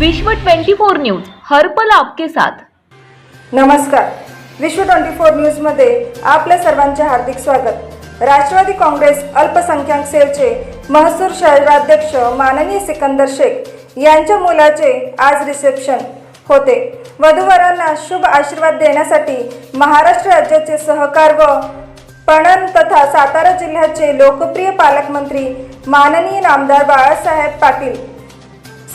विश्व 24 न्यूज हर्पल आपके साथ. नमस्कार. विश्व ट्वेंटी फोर न्यूजमध्ये आपल्या सर्वांचे हार्दिक स्वागत. राष्ट्रवादी काँग्रेस अल्पसंख्याक सेलचे महसूर शहराध्यक्ष माननीय सिकंदर शेख यांच्या मुलाचे आज रिसेप्शन होते. वधूवरांना शुभ आशीर्वाद देण्यासाठी महाराष्ट्र राज्याचे सहकार व पणन तथा सातारा जिल्ह्याचे लोकप्रिय पालकमंत्री माननीय नामदार बाळासाहेब पाटील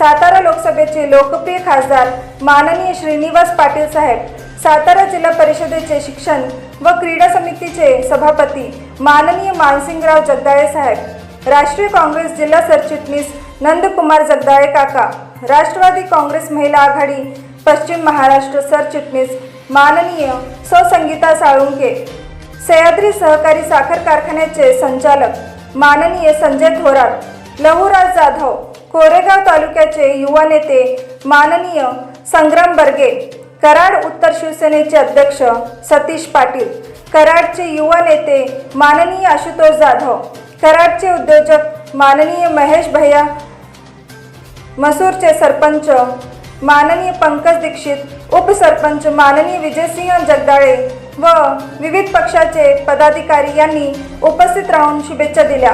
सातारा लोकसभेचे लोकप्रिय खासदार माननीय श्रीनिवास पाटील साहेब सातारा जिल्हा परिषदेचे शिक्षण व क्रीडा समितीचे सभापती माननीय मानसिंगराव जगदाळे साहेब राष्ट्रीय काँग्रेस जिल्हा सरचिटणीस नंदकुमार जगदाळे काका राष्ट्रवादी काँग्रेस महिला आघाडी पश्चिम महाराष्ट्र सरचिटणीस माननीय सौ संगीता साळुंके सह्याद्री सहकारी साखर कारखान्याचे संचालक माननीय संजय थोरात लहुराज जाधव कोरेगाव तालुक्याचे युवा नेते माननीय संग्राम बर्गे कराड उत्तर शिवसेनेचे अध्यक्ष सतीश पाटील कराडचे युवा नेते माननीय आशुतोष जाधव कराडचे उद्योजक माननीय महेश भैया मसूरचे सरपंच माननीय पंकज दीक्षित उपसरपंच माननीय विजयसिंह जगदाळे व विविध पक्षाचे पदाधिकारी यांनी उपस्थित राहून शुभेच्छा दिल्या.